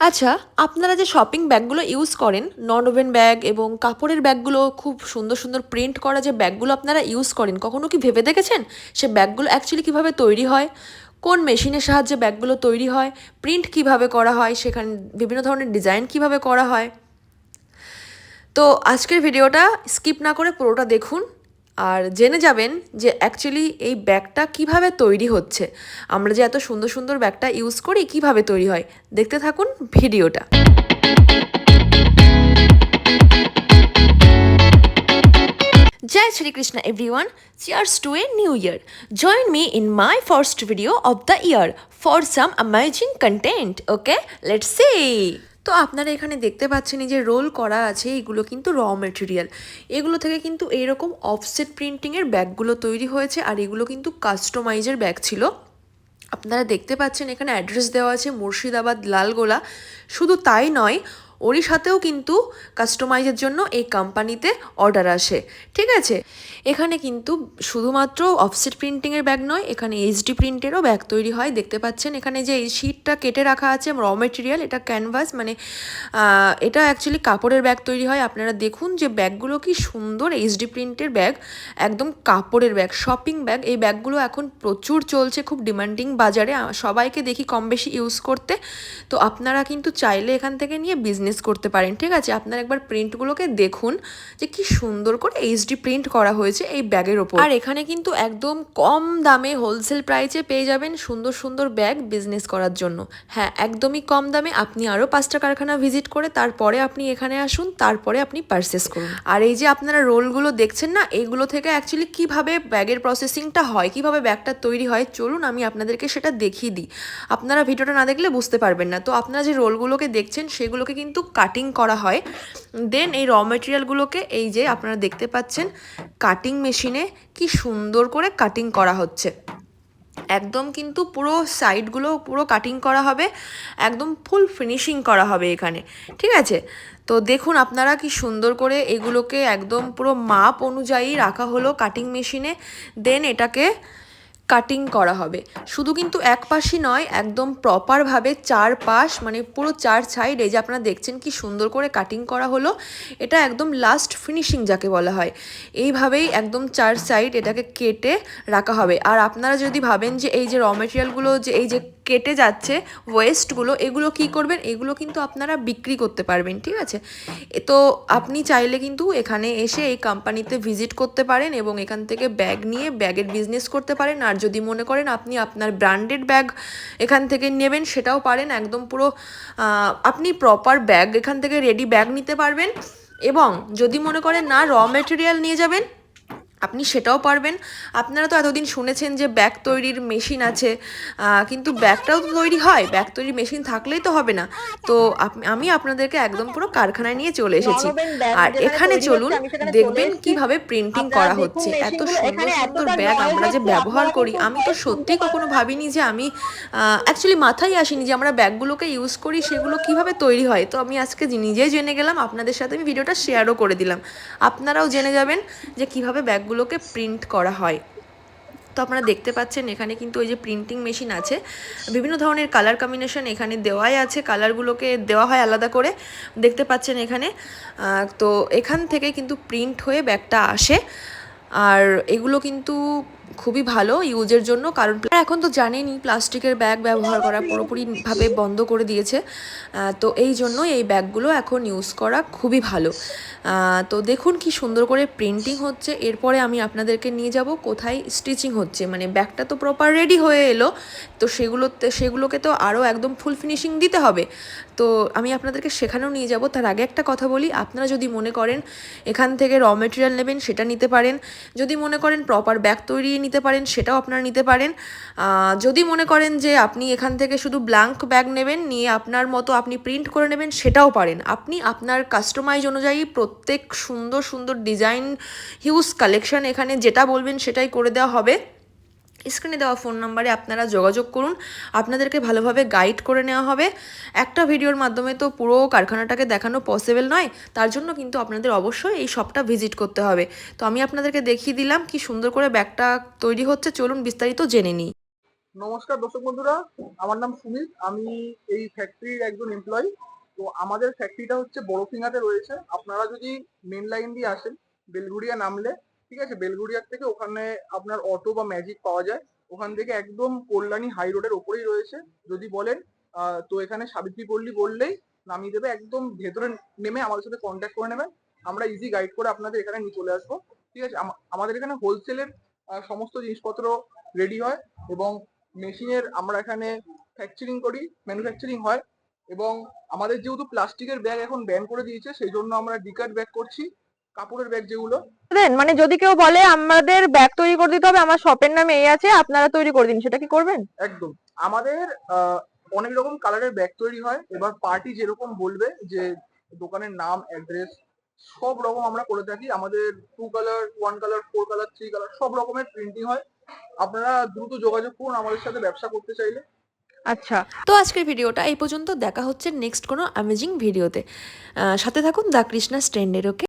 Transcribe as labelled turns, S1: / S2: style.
S1: আচ্ছা আপনারা যে শপিং ব্যাগগুলো ইউজ করেন নন ওভেন ব্যাগ এবং কাপড়ের ব্যাগগুলো খুব সুন্দর সুন্দর প্রিন্ট করা যে ব্যাগগুলো আপনারা ইউজ করেন, কখনো কি ভেবে দেখেছেন? সে ব্যাগগুলো অ্যাকচুয়ালি কীভাবে তৈরি হয়? কোন মেশিনের সাহায্যে ব্যাগগুলো তৈরি হয়? প্রিন্ট কীভাবে করা হয়? সেখানে, বিভিন্ন ধরনের ডিজাইন কীভাবে করা হয়? তো আজকের ভিডিওটা স্কিপ না করে পুরোটা দেখুন। আর জেনে যাবেন যে অ্যাকচুয়ালি এই ব্যাগটা কীভাবে তৈরি হচ্ছে। আমরা যে এত সুন্দর সুন্দর ব্যাগটা ইউজ করি, কীভাবে তৈরি হয়, দেখতে থাকুন ভিডিওটা। জয় Shrikrishna every one cheers to a new year join me in my first video of the year for some amazing content okay let's see তো আপনারা এখানে দেখতে পাচ্ছেন এই যে রোল করা আছে, এগুলো কিন্তু র মেটেরিয়াল এগুলো থেকে কিন্তু এইরকম অফসেট প্রিন্টিংয়ের ব্যাগগুলো তৈরি হয়েছে আর এগুলো কিন্তু কাস্টমাইজের ব্যাগ ছিল। আপনারা দেখতে পাচ্ছেন এখানে অ্যাড্রেস দেওয়া আছে মুর্শিদাবাদ লালগোলা। শুধু তাই নয় ওরই সাথেও কিন্তু কাস্টমাইজের জন্য এই কোম্পানিতে অর্ডার আসে। ঠিক আছে? এখানে কিন্তু শুধুমাত্র অফসেট প্রিন্টিংয়ের ব্যাগ নয়, এখানে এইচডি প্রিন্টেরও ব্যাগ তৈরি হয়। দেখতে পাচ্ছেন, এখানে যে এই শিটটা কেটে রাখা আছে র মেটেরিয়াল এটা ক্যানভাস মানে এটা অ্যাকচুয়ালি কাপড়ের ব্যাগ তৈরি হয়। আপনারা দেখুন যে ব্যাগগুলো কি সুন্দর এইচডি প্রিন্টের ব্যাগ একদম কাপড়ের ব্যাগ শপিং ব্যাগ এই ব্যাগগুলো এখন প্রচুর চলছে, খুব ডিমান্ডিং বাজারে। সবাইকে দেখি কম বেশি ইউজ করতে। তো আপনারা কিন্তু চাইলে এখান থেকে নিয়ে বিজনেস করতে পারেন, ঠিক আছে? আপনারা একবার প্রিন্টগুলোকে দেখুন যে কি সুন্দর করে এইচডি প্রিন্ট করা হয়েছে এই ব্যাগের ওপর। আর এখানে কিন্তু একদম কম দামে হোলসেল প্রাইসে পেয়ে যাবেন সুন্দর সুন্দর ব্যাগ বিজনেস করার জন্য। হ্যাঁ একদমই কম দামে আপনি আরও পাঁচটা কারখানা ভিজিট করে তারপরে আপনি এখানে আসুন, তারপরে আপনি পারচেস করুন। আর এই যে আপনারা রোলগুলো দেখছেন না এইগুলো থেকে অ্যাকচুয়ালি কীভাবে ব্যাগের প্রসেসিংটা হয়, কীভাবে ব্যাগটা তৈরি হয়, চলুন আমি আপনাদেরকে সেটা দেখিয়ে দিই। আপনারা ভিডিওটা না দেখলে বুঝতে পারবেন না। তো আপনারা যে রোলগুলোকে দেখছেন, সেগুলোকে কিন্তু কাটিং করা হয়। দেন এই র মেটেরিয়ালগুলোকে এই যে আপনারা দেখতে পাচ্ছেন কাটিং মেশিনে কি সুন্দর করে কাটিং করা হচ্ছে। একদম কিন্তু পুরো সাইডগুলো পুরো কাটিং করা হবে, একদম ফুল ফিনিশিং করা হবে এখানে, ঠিক আছে? তো দেখুন আপনারা কি সুন্দর করে এগুলোকে একদম পুরো মাপ অনুযায়ী রাখা হলো কাটিং মেশিনে দেন এটাকে কাটিং করা হবে। শুধু কিন্তু এক পাশই নয়, একদম প্রপারভাবে চার পাশ মানে পুরো চার সাইড এই যে আপনারা দেখছেন কি সুন্দর করে কাটিং করা হলো, এটা একদম লাস্ট ফিনিশিং যাকে বলা হয়। এইভাবেই একদম চার সাইড এটাকে কেটে রাখা হবে। আর আপনারা যদি ভাবেন যে এই যে র মেটেরিয়ালগুলো যে এই যে কেটে যাচ্ছে ওয়েস্টগুলো এগুলো কি করবেন? এগুলো কিন্তু আপনারা বিক্রি করতে পারবেন, ঠিক আছে? তো আপনি চাইলে কিন্তু এখানে এসে এই কোম্পানিতে ভিজিট করতে পারেন এবং এখান থেকে ব্যাগ নিয়ে ব্যাগের বিজনেস করতে পারেন। আর যদি মনে করেন আপনি আপনার ব্র্যান্ডেড ব্যাগ এখান থেকে নেবেন, সেটাও পারেন। একদম পুরো আপনি প্রপার ব্যাগ এখান থেকে রেডি ব্যাগ নিতে পারবেন এবং যদি মনে করেন না র মেটেরিয়াল নিয়ে যাবেন আপনি সেটাও পারবেন। আপনারা তো এতদিন শুনেছেন যে ব্যাগ তৈরির মেশিন আছে কিন্তু ব্যাগটাও তো তৈরি হয় ব্যাগ তৈরির মেশিন থাকলেই তো হবে না। তো আমি আপনাদেরকে একদম পুরো কারখানায় নিয়ে চলে এসেছি। আর এখানে চলুন দেখবেন। কীভাবে প্রিন্টিং করা হচ্ছে। এত সুন্দর সুন্দর ব্যাগ আমরা যে ব্যবহার করি আমি তো সত্যি কখনো ভাবিনি যে আমি অ্যাকচুয়ালি মাথায় আসিনি যে আমরা ব্যাগগুলোকে ইউজ করি সেগুলো কীভাবে তৈরি হয়। তো আমি আজকে নিজেই জেনে গেলাম আপনাদের সাথে আমি ভিডিওটা শেয়ারও করে দিলাম। আপনারাও জেনে যাবেন যে কীভাবে ব্যাগগুলোকে প্রিন্ট করা হয়। তো আপনারা দেখতে পাচ্ছেন এখানে কিন্তু ওই যে প্রিন্টিং মেশিন আছে। বিভিন্ন ধরনের কালার কম্বিনেশন এখানে দেওয়াই আছে। কালারগুলোকে দেওয়া হয় আলাদা করে। দেখতে পাচ্ছেন এখানে তো এখান থেকে কিন্তু প্রিন্ট হয়ে ব্যাগটা আসে। আর এগুলো কিন্তু খুবই ভালো ইউজের জন্য, কারণ এখন তো জানেনই প্লাস্টিকের ব্যাগ ব্যবহার করা পুরোপুরিভাবে বন্ধ করে দিয়েছে। তো এই জন্য এই ব্যাগগুলো এখন ইউজ করা খুবই ভালো। তো দেখুন কি সুন্দর করে প্রিন্টিং হচ্ছে। এরপরে আমি আপনাদেরকে নিয়ে যাব, কোথায় স্টিচিং হচ্ছে। মানে ব্যাগটা তো প্রপার রেডি হয়ে এলো, তো সেগুলোতে, সেগুলোকে তো আরও একদম ফুল ফিনিশিং দিতে হবে। তো আমি আপনাদেরকে সেখানেও নিয়ে যাব। তার আগে একটা কথা বলি, আপনারা যদি মনে করেন এখান থেকে র মেটেরিয়াল নেবেন, সেটা নিতে পারেন। যদি মনে করেন প্রপার ব্যাগ তৈরি নিতে পারেন, সেটাও আপনারা নিতে পারেন। যদি মনে করেন যে আপনি এখান থেকে শুধু ব্ল্যাঙ্ক ব্যাগ নেবেন, নিয়ে আপনার মতো আপনি প্রিন্ট করে নেবেন, সেটাও পারেন। আপনি আপনার কাস্টমাইজ অনুযায়ী প্রত্যেক সুন্দর সুন্দর ডিজাইন হিউজ কালেকশন এখানে যেটা বলবেন সেটাই করে দেওয়া হবে। স্ক্রিনে দেওয়া ফোন নাম্বারে আপনারা যোগাযোগ করুন। আপনাদেরকে ভালোভাবে গাইড করে নেওয়া হবে। একটা ভিডিওর মাধ্যমে তো পুরো কারখানাটাকে দেখানো পসিবল নয়। তার জন্য কিন্তু আপনাদের অবশ্যই এই শপটা ভিজিট করতে হবে। তো আমি আপনাদেরকে দেখিয়ে দিলাম কি সুন্দর করে ব্যাগটা তৈরি হচ্ছে। চলুন বিস্তারিত জেনে নিই।
S2: নমস্কার দর্শক বন্ধুরা, আমার নাম সুমিত। আমি এই ফ্যাক্টরির একজন এমপ্লয়ি তো আমাদের ফ্যাক্টরিটা হচ্ছে বড়ফিঙাতে রয়েছে। আপনারা যদি মেন লাইন দিয়ে আসেন বেলগুড়িয়া নামলে ঠিক আছে? বেলগুড়িয়ার থেকে ওখানে আপনার অটো বা ম্যাজিক পাওয়া যায়। ওখান থেকে একদম কল্যাণী হাই রোডের ওপরেই রয়েছে। যদি বলেন তো এখানে সাবিত্রী পল্লী বললেই নামিয়ে দেবে, একদম ভেতরে নেমে আমাদের সাথে কন্ট্যাক্ট করে নেবেন। আমরা ইজি গাইড করে আপনাদের এখানে নিয়ে চলে আসব। ঠিক আছে? আমাদের এখানে হোলসেলের সমস্ত জিনিসপত্র রেডি হয় এবং মেশিনের আমরা এখানে ফ্যাকচারিং করি ম্যানুফ্যাকচারিং হয় এবং আমাদের যেহেতু প্লাস্টিকের ব্যাগ এখন ব্যান করে দিয়েছে, সেই জন্য আমরা ডিকাট ব্যাগ করছি। কাপড়ের ব্যাগ যেগুলো।
S3: দেন মানে যদি কেউ বলে আমাদের ব্যাগ তৈরি করে দিতে হবে আমার শপের নামে এই আছে আপনারা তৈরি করে দিন। সেটা কি করবেন?
S2: একদম। আমাদের অনেক রকম কালারের ব্যাগ তৈরি হয়। এবার পার্টি যেরকম বলবে যে দোকানের নাম অ্যাড্রেস সব রকম আমরা করে থাকি। আমাদের two colour one colour four colour three colour সব রকমের প্রিন্টিং হয়। আপনারা দ্রুত যোগাযোগ করুন আমাদের সাথে ব্যবসা করতে চাইলে।
S3: আচ্ছা।
S1: তো আজকের ভিডিওটা এই পর্যন্ত। দেখা হচ্ছে নেক্সট কোনো অ্যামেজিং ভিডিওতে সাথে থাকুন দ্য কৃষ্ণা স্ট্যান্ডের ওকে